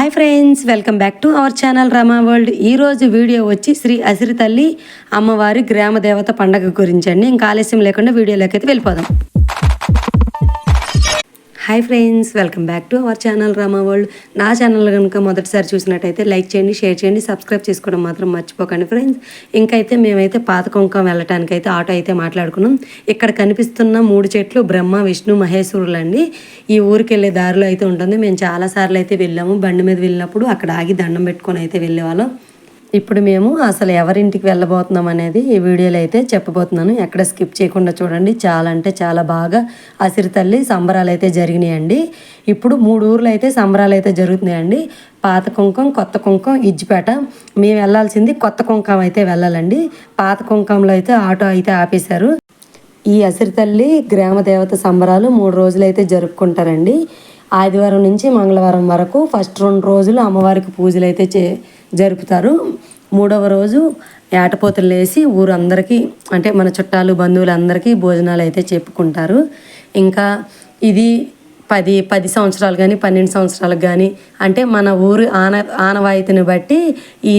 Hi friends welcome back to our channel Rama world ఈరోజు video వచ్చి శ్రీ అసిరి తల్లి అమ్మవారి గ్రామ దేవత పండగ గురించి అండి. ఇంకా ఆలస్యం లేకుండా వీడియోలోకి అయితే వెళ్ళిపోదాం. Hi friends welcome back to our channel Rama world నా ఛానల్ కనుక మొదటిసారి చూసినట్టయితే లైక్ చేయండి షేర్ చేయండి సబ్స్క్రైబ్ చేసుకోవడం మాత్రం మర్చిపోకండి ఫ్రెండ్స్ ఇంకైతే మేమైతే పాత కుంకం వెళ్ళటానికి అయితే ఆటో అయితే మాట్లాడుకున్నాం. ఇక్కడ కనిపిస్తున్న మూడు చెట్లు బ్రహ్మ విష్ణు మహేశ్వరులు అండి ఈ ఊరికి వెళ్ళే దారిలో అయితే ఉంటుంది. మేము చాలాసార్లు అయితే వెళ్ళాము. బండి మీద వెళ్ళినప్పుడు అక్కడ ఆగి దండం పెట్టుకొని అయితే వెళ్ళేవాళ్ళం. ఇప్పుడు మేము అసలు ఎవరింటికి వెళ్ళబోతున్నాం అనేది ఈ వీడియోలో అయితే చెప్పబోతున్నాను. ఎక్కడ స్కిప్ చేయకుండా చూడండి. చాలా అంటే చాలా బాగా అసిరి తల్లి సంబరాలు అయితే జరిగినాయండి. ఇప్పుడు మూడు ఊర్లు అయితే సంబరాలు అయితే జరుగుతున్నాయండి. పాత కుంకం కొత్త కుంకం ఇజ్జిపేట. మేము వెళ్ళాల్సింది కొత్త కుంకం అయితే వెళ్ళాలండి. పాత కుంకంలో అయితే ఆటో అయితే ఆపేశారు. ఈ అసిరి తల్లి గ్రామ దేవత సంబరాలు మూడు రోజులు అయితే జరుపుకుంటారండి. ఆదివారం నుంచి మంగళవారం వరకు ఫస్ట్ రెండు రోజులు అమ్మవారికి పూజలు అయితే చే జరుపుతారు. మూడవ రోజు ఏటపోతలు వేసి ఊరందరికీ అంటే మన చుట్టాలు బంధువులు అందరికీ భోజనాలు అయితే చెప్పుకుంటారు. ఇంకా ఇది పది పది సంవత్సరాలు కానీ పన్నెండు సంవత్సరాలకు కానీ అంటే మన ఊరు ఆన ఆనవాయితీని బట్టి ఈ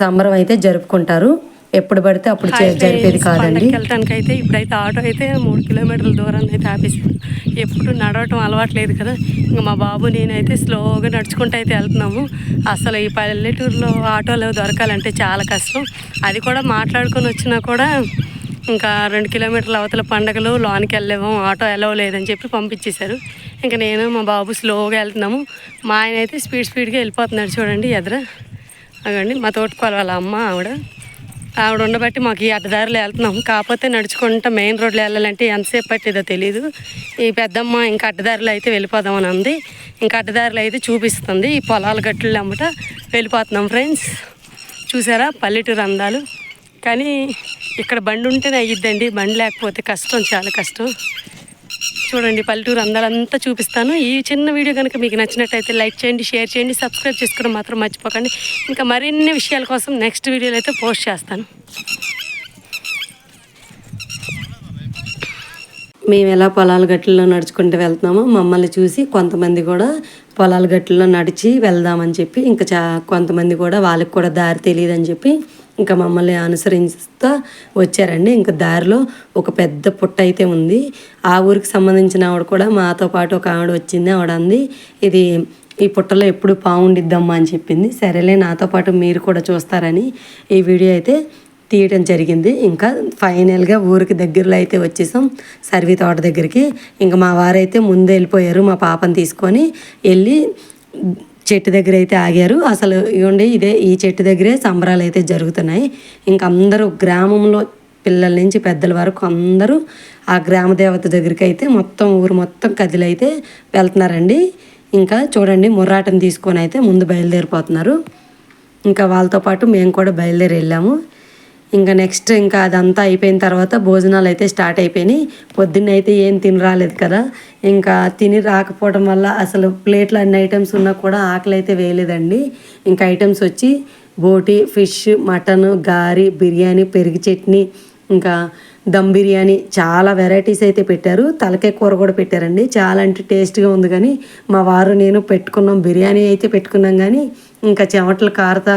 సంబరం అయితే జరుపుకుంటారు. ఎప్పుడు పడితే అప్పుడు జరిపేది కాదండి. వెళ్ళటానికి అయితే ఇప్పుడైతే ఆటో అయితే మూడు కిలోమీటర్ల దూరాన్ని అయితే ఆపేసారు ఎప్పుడు నడవటం అలవాట్లేదు కదా. ఇంకా మా బాబు నేనైతే స్లోగా నడుచుకుంటూ అయితే వెళ్తున్నాము. అసలు ఈ పల్లెటూరులో ఆటోలు దొరకాలంటే చాలా కష్టం. అది కూడా మాట్లాడుకొని వచ్చినా కూడా ఇంకా రెండు కిలోమీటర్ల అవతల పండగలు లోనికి వెళ్ళలేము ఆటో ఎలవ లేదని చెప్పి పంపించేశారు. ఇంకా నేను మా బాబు స్లోగా వెళ్తున్నాము. మా ఆయన అయితే స్పీడ్ స్పీడ్గా వెళ్ళిపోతున్నాడు చూడండి ఎదుర. అవండి మా తోటకోవాలి వాళ్ళ అమ్మ ఆవిడ. ఆవిడ ఉండబట్టి మాకు ఈ అడ్డదారిలో వెళ్తున్నాం. కాకపోతే నడుచుకుంటా మెయిన్ రోడ్లో వెళ్ళాలంటే ఎంతసేపు పట్టిదో తెలియదు ఈ పెద్దమ్మ ఇంకా అడ్డదారిలో అయితే వెళ్ళిపోదామని ఉంది ఇంకా అడ్డదారిలో అయితే చూపిస్తుంది. ఈ పొలాల గట్టులు అమ్మట వెళ్ళిపోతున్నాం ఫ్రెండ్స్. చూసారా? పల్లెటూరు అందాలు. కానీ ఇక్కడ బండి ఉంటేనే అయ్యిద్దండి బండి లేకపోతే కష్టం చాలా కష్టం. చూడండి పల్లెటూరు అందాలంతా చూపిస్తాను. ఈ చిన్న వీడియో కనుక మీకు నచ్చినట్టయితే లైక్ చేయండి షేర్ చేయండి సబ్స్క్రైబ్ చేసుకోవడం మాత్రం మర్చిపోకండి. ఇంకా మరిన్ని విషయాల కోసం నెక్స్ట్ వీడియోలో అయితే పోస్ట్ చేస్తాను. మేము ఎలా పొలాల గట్టుల్లో నడుచుకుంటూ వెళ్తున్నామో మమ్మల్ని చూసి కొంతమంది కూడా పొలాల గట్టుల్లో నడిచి వెళ్దామని చెప్పి ఇంకా చా కొంతమంది కూడా వాళ్ళకి కూడా దారి తెలియదని చెప్పి ఇంకా మమ్మల్ని అనుసరిస్తూ వచ్చారండి. ఇంకా దారిలో ఒక పెద్ద పుట్ట అయితే ఉంది. ఆ ఊరికి సంబంధించిన ఆవిడ కూడా మాతో పాటు ఒక ఆవిడ వచ్చింది. ఆవిడ అంది ఇది ఈ పుట్టలో ఎప్పుడు పావుండిద్దమ్మా అని చెప్పింది. సరేలే నాతో పాటు మీరు కూడా చూస్తారని ఈ వీడియో అయితే తీయటం జరిగింది. ఇంకా ఫైనల్గా ఊరికి దగ్గరలో అయితే వచ్చేసాం. సర్వీ తోట దగ్గరికి. ఇంకా మా వారైతే ముందు వెళ్ళిపోయారు. మా పాపని తీసుకొని వెళ్ళి చెట్టు దగ్గర అయితే ఆగారు. అసలు ఇవ్వండి ఇదే ఈ చెట్టు దగ్గరే సంబరాలు అయితే జరుగుతున్నాయి. ఇంకా అందరూ గ్రామంలో పిల్లల నుంచి పెద్దల వరకు అందరూ ఆ గ్రామ దేవత దగ్గరికి అయితే మొత్తం ఊరు మొత్తం కదిలైతే వెళ్తున్నారండి. ఇంకా చూడండి ముర్రాటం తీసుకొని అయితే ముందు బయలుదేరిపోతున్నారు. ఇంకా వాళ్ళతో పాటు మేము కూడా బయలుదేరి వెళ్ళాము. ఇంకా నెక్స్ట్ ఇంకా అదంతా అయిపోయిన తర్వాత భోజనాలు అయితే స్టార్ట్ అయిపోయినాయి. పొద్దున్న అయితే ఏం తిని రాలేదు కదా. ఇంకా తిని రాకపోవడం వల్ల అసలు ప్లేట్లో అన్ని ఐటమ్స్ ఉన్నా కూడా ఆకలి అయితే వేయలేదండి. ఇంకా ఐటమ్స్ వచ్చి బోటి ఫిష్ మటన్ గారి బిర్యానీ పెరుగు చట్నీ ఇంకా దమ్ బిర్యానీ చాలా వెరైటీస్ అయితే పెట్టారు. తలకాయ కూర కూడా పెట్టారండి. చాలా అంటే టేస్ట్గా ఉంది కానీ మా వారు నేను పెట్టుకున్నాం. బిర్యానీ అయితే పెట్టుకున్నాం కానీ ఇంకా చెమటలు కారతా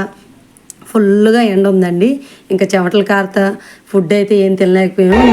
ఫుల్గా ఎండ ఉందండి ఇంకా చెమటలు కారుతా ఫుడ్ అయితే ఏం తినలేకపోయాము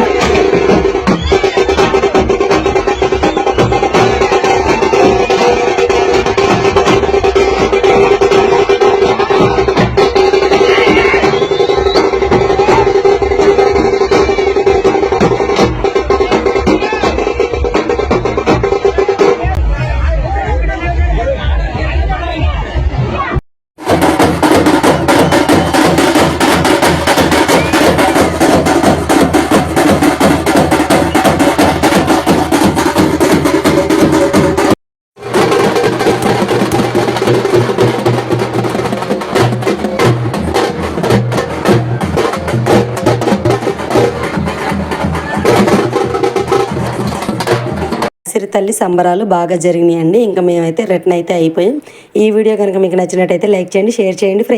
సిరి తల్లి సంబరాలు బాగా జరిగినాయండి. ఇంకా మేమైతే రిటర్న్ అయితే అయిపోయాం. ఈ వీడియో కనుక మీకు నచ్చినట్టయితే లైక్ చేయండి షేర్ చేయండి. ఫ్రెండ్స్